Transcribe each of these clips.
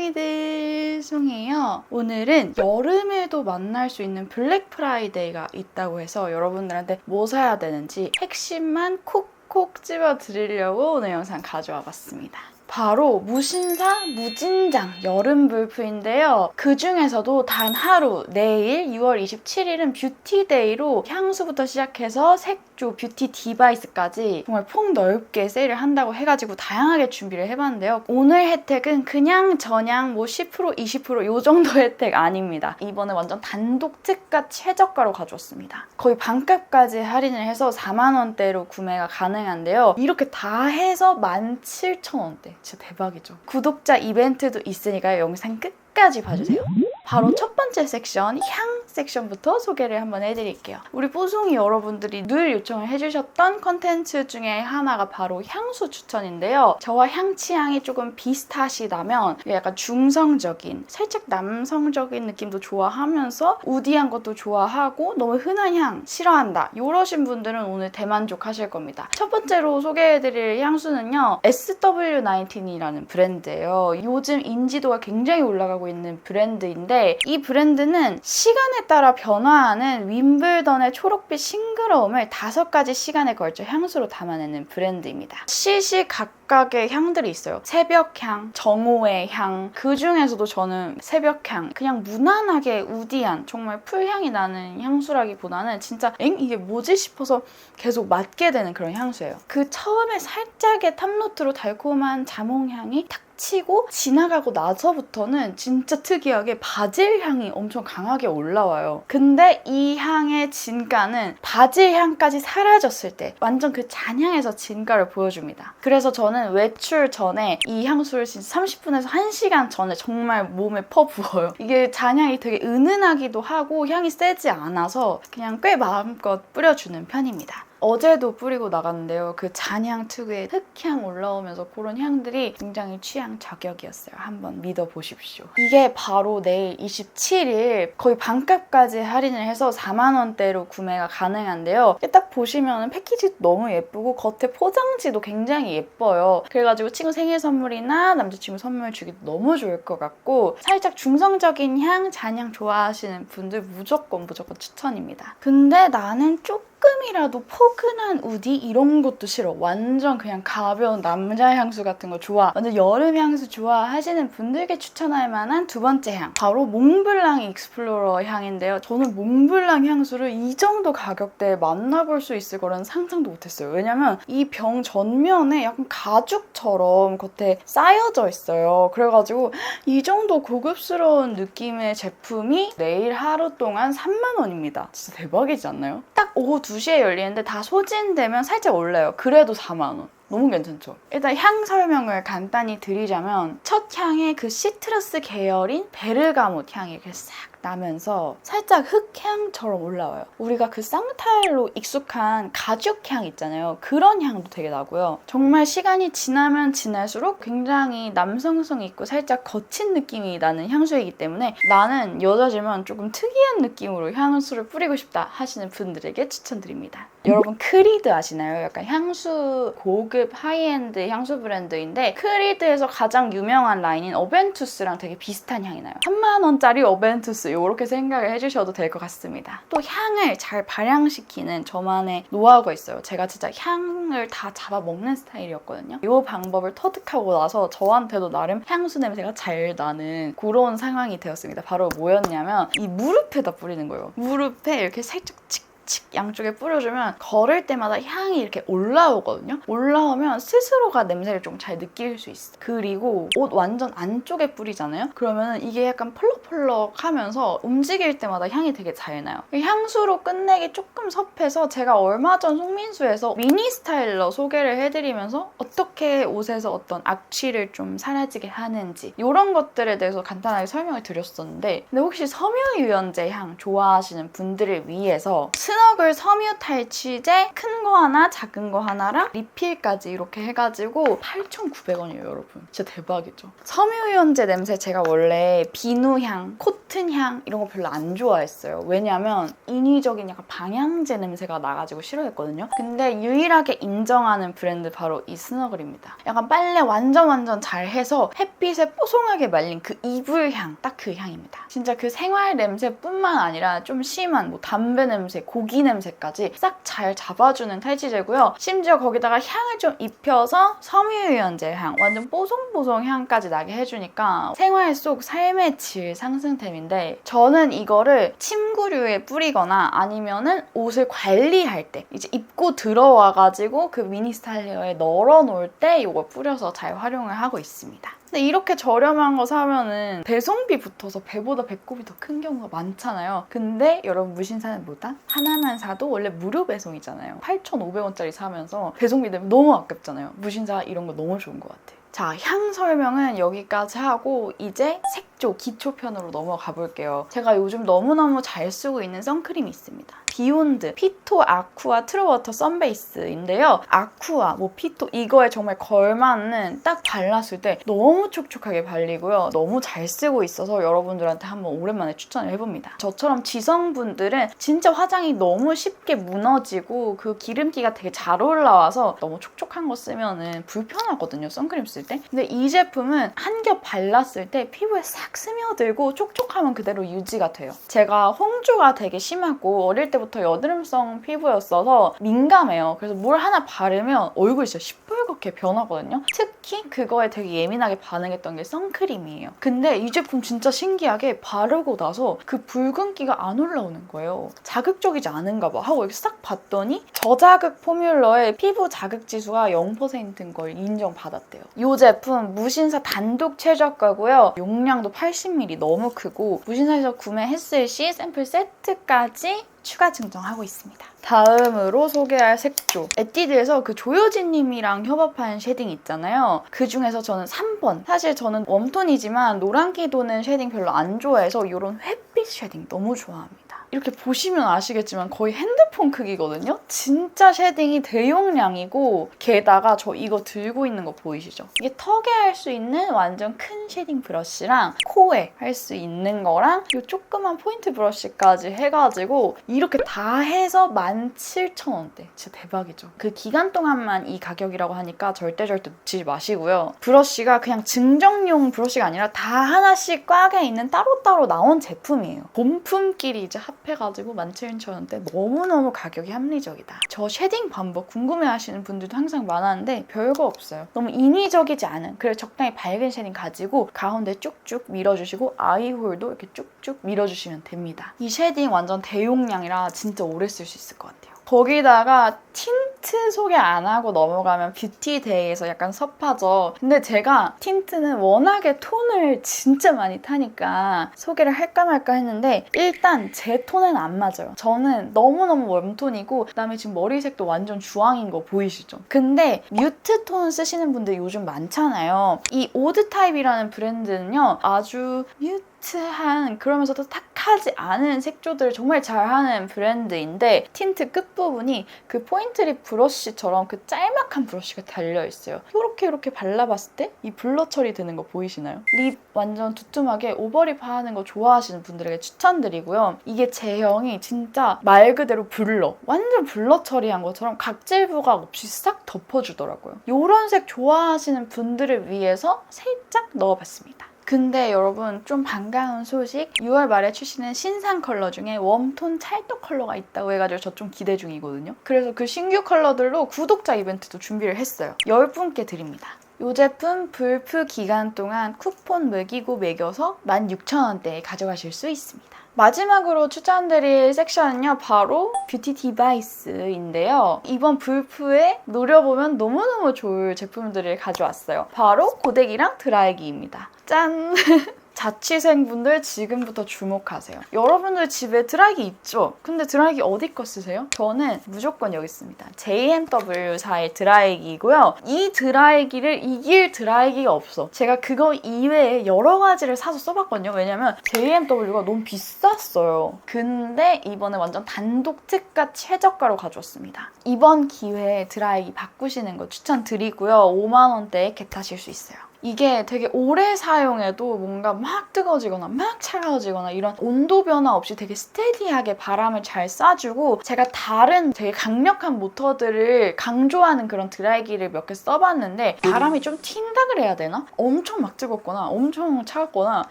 송이들 송이에요. 오늘은 여름에도 만날 수 있는 블랙 프라이데이가 있다고 해서 여러분들한테 뭐 사야 되는지 핵심만 콕콕 집어 드리려고 오늘 영상 가져와 봤습니다 바로 무신사 무진장 여름 불프인데요. 그 중에서도 단 하루 내일 6월 27일은 뷰티데이로 향수부터 시작해서 색조, 뷰티 디바이스까지 정말 폭넓게 세일을 한다고 해가지고 다양하게 준비를 해봤는데요. 오늘 혜택은 그냥 전량 뭐10% 20%요 정도 혜택 아닙니다. 이번에 완전 단독 특가 최저가로 가져왔습니다. 거의 반값까지 할인을 해서 4만 원대로 구매가 가능한데요. 이렇게 다 해서 17,000원대. 진짜 대박이죠. 구독자 이벤트도 있으니까요. 영상 끝까지 봐주세요. 바로 첫 번째 섹션 향 섹션부터 소개를 한번 해드릴게요. 우리 뽀송이 여러분들이 늘 요청을 해주셨던 컨텐츠 중에 하나가 바로 향수 추천인데요. 저와 향 취향이 조금 비슷하시다면 약간 중성적인, 살짝 남성적인 느낌도 좋아하면서 우디한 것도 좋아하고 너무 흔한 향 싫어한다. 이러신 분들은 오늘 대만족하실 겁니다. 첫 번째로 소개해드릴 향수는요. SW19이라는 브랜드예요. 요즘 인지도가 굉장히 올라가고 있는 브랜드인데 이 브랜드는 시간에 따라 변화하는 윈블던의 초록빛 싱그러움을 다섯 가지 시간에 걸쳐 향수로 담아내는 브랜드입니다. 시시각 각의 향들이 있어요. 새벽향, 정오의 향, 그 중에서도 저는 새벽향, 그냥 무난하게 우디한 정말 풀향이 나는 향수라기보다는 진짜 엥 이게 뭐지 싶어서 계속 맡게 되는 그런 향수예요. 그 처음에 살짝의 탑노트로 달콤한 자몽향이 탁 치고 지나가고 나서부터는 진짜 특이하게 바질 향이 엄청 강하게 올라와요. 근데 이 향의 진가는 바질 향까지 사라졌을 때 완전 그 잔향에서 진가를 보여줍니다. 그래서 저는 외출 전에 이 향수를 진짜 30분에서 1시간 전에 정말 몸에 퍼부어요. 이게 잔향이 되게 은은하기도 하고 향이 세지 않아서 그냥 꽤 마음껏 뿌려주는 편입니다. 어제도 뿌리고 나갔는데요. 그 잔향 특유의 흑향 올라오면서 그런 향들이 굉장히 취향 저격이었어요. 한번 믿어보십시오. 이게 바로 내일 27일 거의 반값까지 할인을 해서 4만 원대로 구매가 가능한데요. 딱 보시면 패키지도 너무 예쁘고 겉에 포장지도 굉장히 예뻐요. 그래가지고 친구 생일 선물이나 남자친구 선물 주기도 너무 좋을 것 같고 살짝 중성적인 향, 잔향 좋아하시는 분들 무조건 무조건 추천입니다. 근데 나는 조금 조금이라도 포근한 우디 이런 것도 싫어. 완전 그냥 가벼운 남자 향수 같은 거 좋아. 완전 여름 향수 좋아하시는 분들께 추천할 만한 두 번째 향. 바로 몽블랑 익스플로러 향인데요. 저는 몽블랑 향수를 이 정도 가격대에 만나볼 수 있을 거라는 상상도 못했어요. 왜냐면 이 병 전면에 약간 가죽처럼 겉에 쌓여져 있어요. 그래가지고 이 정도 고급스러운 느낌의 제품이 내일 하루 동안 3만 원입니다. 진짜 대박이지 않나요? 딱 오후 2시에 열리는데 다 소진되면 살짝 올라요. 그래도 4만 원. 너무 괜찮죠? 일단 향 설명을 간단히 드리자면 첫 향에 그 시트러스 계열인 베르가못 향이 이렇게 싹 나면서 살짝 흑향처럼 올라와요. 우리가 그 쌍탈로 익숙한 가죽향 있잖아요. 그런 향도 되게 나고요. 정말 시간이 지나면 지날수록 굉장히 남성성 있고 살짝 거친 느낌이 나는 향수이기 때문에 나는 여자지만 조금 특이한 느낌으로 향수를 뿌리고 싶다 하시는 분들에게 추천드립니다. 여러분 크리드 아시나요? 약간 향수 고급 하이엔드 향수 브랜드인데 크리드에서 가장 유명한 라인인 어벤투스랑 되게 비슷한 향이 나요. 3만 원짜리 어벤투스 이렇게 생각을 해주셔도 될 것 같습니다. 또 향을 잘 발향시키는 저만의 노하우가 있어요. 제가 진짜 향을 다 잡아먹는 스타일이었거든요. 이 방법을 터득하고 나서 저한테도 나름 향수 냄새가 잘 나는 그런 상황이 되었습니다. 바로 뭐였냐면 이 무릎에다 뿌리는 거예요. 무릎에 이렇게 살짝 칙 칙 양쪽에 뿌려주면 걸을 때마다 향이 이렇게 올라오거든요. 올라오면 스스로가 냄새를 좀 잘 느낄 수 있어. 그리고 옷 완전 안쪽에 뿌리잖아요. 그러면 이게 약간 펄럭펄럭 하면서 움직일 때마다 향이 되게 잘 나요. 향수로 끝내기 조금 섭해서 제가 얼마 전 송민수에서 미니 스타일러 소개를 해드리면서 어떻게 옷에서 어떤 악취를 좀 사라지게 하는지 이런 것들에 대해서 간단하게 설명을 드렸었는데 근데 혹시 섬유유연제 향 좋아하시는 분들을 위해서 스 스너글 섬유 탈취제 큰 거 하나, 작은 거 하나랑 리필까지 이렇게 해가지고 8,900원이에요, 여러분. 진짜 대박이죠. 섬유유연제 냄새 제가 원래 비누향, 코튼향 이런 거 별로 안 좋아했어요. 왜냐면 인위적인 약간 방향제 냄새가 나가지고 싫어했거든요. 근데 유일하게 인정하는 브랜드 바로 이 스너글입니다. 약간 빨래 완전 완전 잘 해서 햇빛에 뽀송하게 말린 그 이불향, 딱 그 향입니다. 진짜 그 생활 냄새뿐만 아니라 좀 심한 뭐 담배 냄새, 고기 냄새까지 싹 잘 잡아주는 탈취제고요. 심지어 거기다가 향을 좀 입혀서 섬유유연제 향, 완전 뽀송뽀송 향까지 나게 해주니까 생활 속 삶의 질 상승템인데 저는 이거를 침구류에 뿌리거나 아니면은 옷을 관리할 때 이제 입고 들어와가지고 그 미니 스타일러에 널어 놓을 때 이걸 뿌려서 잘 활용을 하고 있습니다. 근데 이렇게 저렴한 거 사면은 배송비 붙어서 배보다 배꼽이 더 큰 경우가 많잖아요. 근데 여러분 무신사는 뭐다? 하나만 사도 원래 무료 배송이잖아요. 8,500원짜리 사면서 배송비 내면 너무 아깝잖아요. 무신사 이런 거 너무 좋은 것 같아요. 자, 향 설명은 여기까지 하고 이제 색조 기초편으로 넘어가 볼게요. 제가 요즘 너무너무 잘 쓰고 있는 선크림이 있습니다. 비욘드 피토 아쿠아 트루워터 선베이스인데요. 아쿠아, 뭐 피토 이거에 정말 걸맞는 딱 발랐을 때 너무 촉촉하게 발리고요. 너무 잘 쓰고 있어서 여러분들한테 한번 오랜만에 추천을 해봅니다. 저처럼 지성분들은 진짜 화장이 너무 쉽게 무너지고 그 기름기가 되게 잘 올라와서 너무 촉촉한 거 쓰면은 불편하거든요. 선크림 쓸 때. 근데 이 제품은 한 겹 발랐을 때 피부에 싹 스며들고 촉촉함은 그대로 유지가 돼요. 제가 홍조가 되게 심하고 어릴 때부터 여드름성 피부였어서 민감해요. 그래서 물 하나 바르면 얼굴이 진짜 시뻘겋게 변하거든요. 특히 그거에 되게 예민하게 반응했던 게 선크림이에요. 근데 이 제품 진짜 신기하게 바르고 나서 그 붉은기가 안 올라오는 거예요. 자극적이지 않은가 봐 하고 이렇게 싹 봤더니 저자극 포뮬러의 피부 자극 지수가 0%인 걸 인정받았대요. 이 제품 무신사 단독 최저가고요. 용량도 80ml 너무 크고 무신사에서 구매 했을 시 샘플 세트까지 추가 증정하고 있습니다. 다음으로 소개할 색조. 에뛰드에서 그 조효진 님이랑 협업한 쉐딩 있잖아요. 그 중에서 저는 3번. 사실 저는 웜톤이지만 노란기 도는 쉐딩 별로 안 좋아해서 이런 햇빛 쉐딩 너무 좋아합니다. 이렇게 보시면 아시겠지만 거의 핸드폰 크기거든요? 진짜 쉐딩이 대용량이고 게다가 저 이거 들고 있는 거 보이시죠? 이게 턱에 할 수 있는 완전 큰 쉐딩 브러쉬랑 코에 할 수 있는 거랑 이 조그만 포인트 브러쉬까지 해가지고 이렇게 다 해서 17,000원대. 진짜 대박이죠. 그 기간 동안만 이 가격이라고 하니까 절대 절대 놓치지 마시고요. 브러쉬가 그냥 증정용 브러쉬가 아니라 다 하나씩 꽉에 있는 따로따로 나온 제품이에요. 본품끼리 이제 합 해가지고 17,000원대 너무너무 가격이 합리적이다. 저 쉐딩 방법 궁금해하시는 분들도 항상 많았는데 별거 없어요. 너무 인위적이지 않은 그래서 적당히 밝은 쉐딩 가지고 가운데 쭉쭉 밀어주시고 아이홀도 이렇게 쭉쭉 밀어주시면 됩니다. 이 쉐딩 완전 대용량이라 진짜 오래 쓸 수 있을 것 같아요. 거기다가 틴트 소개 안 하고 넘어가면 뷰티데이에서 약간 섭하죠. 근데 제가 틴트는 워낙에 톤을 진짜 많이 타니까 소개를 할까 말까 했는데 일단 제 톤은 안 맞아요. 저는 너무너무 웜톤이고 그다음에 지금 머리색도 완전 주황인 거 보이시죠? 근데 뮤트 톤 쓰시는 분들 요즘 많잖아요. 이 오드 타입이라는 브랜드는요. 아주 뮤트 한 그러면서도 탁하지 않은 색조들을 정말 잘하는 브랜드인데 틴트 끝부분이 그 포인트립 브러쉬처럼 그 짤막한 브러쉬가 달려있어요. 이렇게 이렇게 발라봤을 때 이 블러 처리 되는 거 보이시나요? 립 완전 두툼하게 오버립 하는 거 좋아하시는 분들에게 추천드리고요. 이게 제형이 진짜 말 그대로 블러 완전 블러 처리한 것처럼 각질 부각 없이 싹 덮어주더라고요. 이런 색 좋아하시는 분들을 위해서 살짝 넣어봤습니다. 근데 여러분 좀 반가운 소식. 6월 말에 출시는 신상 컬러 중에 웜톤 찰떡 컬러가 있다고 해가지고 저 좀 기대 중이거든요. 그래서 그 신규 컬러들로 구독자 이벤트도 준비를 했어요. 10분께 드립니다. 이 제품 불프 기간 동안 쿠폰 매기고 매겨서 16,000원대에 가져가실 수 있습니다 마지막으로 추천드릴 섹션은요 바로 뷰티 디바이스인데요. 이번 불프에 노려보면 너무너무 좋을 제품들을 가져왔어요. 바로 고데기랑 드라이기입니다. 짠! 자취생분들 지금부터 주목하세요. 여러분들 집에 드라이기 있죠? 근데 드라이기 어디 거 쓰세요? 저는 무조건 여기 있습니다. JMW사의 드라이기이고요. 이 드라이기를 이길 드라이기가 없어. 제가 그거 이외에 여러 가지를 사서 써봤거든요. 왜냐면 JMW가 너무 비쌌어요. 근데 이번에 완전 단독 특가 최저가로 가져왔습니다. 이번 기회에 드라이기 바꾸시는 거 추천드리고요. 5만 원대에 겟하실 수 있어요. 이게 되게 오래 사용해도 뭔가 막 뜨거워지거나 막 차가워지거나 이런 온도 변화 없이 되게 스테디하게 바람을 잘 쏴주고 제가 다른 되게 강력한 모터들을 강조하는 그런 드라이기를 몇 개 써봤는데 바람이 좀 튄다 그래야 되나? 엄청 막 뜨겁거나 엄청 차갑거나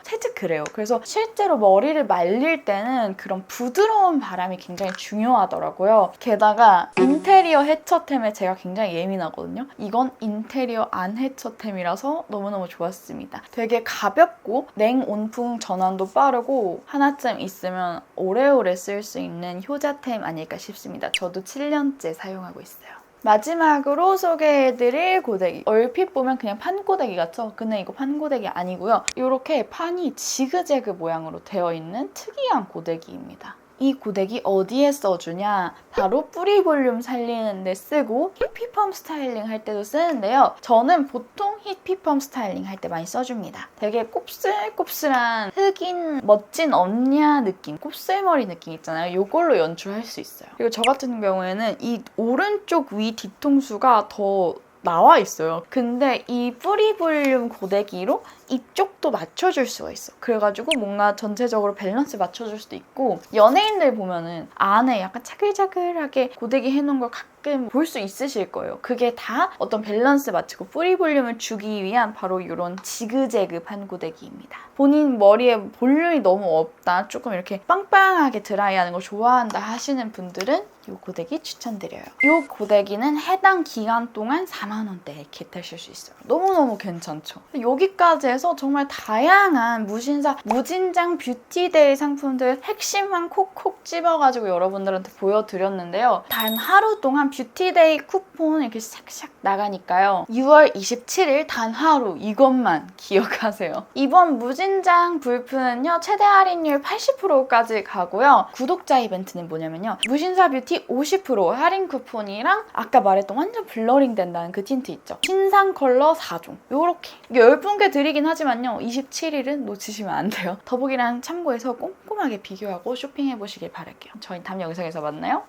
살짝 그래요. 그래서 실제로 머리를 말릴 때는 그런 부드러운 바람이 굉장히 중요하더라고요. 게다가 인테리어 해처템에 제가 굉장히 예민하거든요. 이건 인테리어 안 해처템이라서 너무 너무 좋았습니다. 되게 가볍고 냉온풍 전환도 빠르고 하나쯤 있으면 오래오래 쓸 수 있는 효자템 아닐까 싶습니다. 저도 7년째 사용하고 있어요. 마지막으로 소개해드릴 고데기. 얼핏 보면 그냥 판고데기 같죠? 근데 이거 판고데기 아니고요. 이렇게 판이 지그재그 모양으로 되어 있는 특이한 고데기입니다. 이 고데기 어디에 써주냐? 바로 뿌리 볼륨 살리는 데 쓰고 히피펌 스타일링 할 때도 쓰는데요. 저는 보통 히피펌 스타일링 할 때 많이 써줍니다. 되게 곱슬곱슬한 흑인 멋진 언냐 느낌, 곱슬머리 느낌 있잖아요. 이걸로 연출할 수 있어요. 그리고 저 같은 경우에는 이 오른쪽 위 뒤통수가 더 나와 있어요. 근데 이 뿌리 볼륨 고데기로 이쪽도 맞춰줄 수가 있어. 그래가지고 뭔가 전체적으로 밸런스 맞춰줄 수도 있고 연예인들 보면은 안에 약간 차글차글하게 고데기 해놓은 걸 가끔 볼 수 있으실 거예요. 그게 다 어떤 밸런스 맞추고 뿌리 볼륨을 주기 위한 바로 이런 지그재그 판 고데기입니다. 본인 머리에 볼륨이 너무 없다, 조금 이렇게 빵빵하게 드라이하는 걸 좋아한다 하시는 분들은 이 고데기 추천드려요. 이 고데기는 해당 기간 동안 4만 원대에 겟하실 수 있어요. 너무너무 괜찮죠? 여기까지 해서 정말 다양한 무신사, 무진장 뷰티데이 상품들 핵심만 콕콕 집어가지고 여러분들한테 보여드렸는데요. 단 하루 동안 뷰티데이 쿠폰 이렇게 싹싹 나가니까요. 6월 27일 단 하루 이것만 기억하세요. 이번 무진장 불프는요. 최대 할인율 80%까지 가고요. 구독자 이벤트는 뭐냐면요. 무신사 뷰티 50% 할인 쿠폰이랑 아까 말했던 완전 블러링 된다는 그 틴트 있죠. 신상 컬러 4종. 요렇게. 이게 10분께 드리긴 하지만요. 27일은 놓치시면 안 돼요. 더보기란 참고해서 꼼꼼하게 비교하고 쇼핑해보시길 바랄게요. 저희 다음 영상에서 만나요.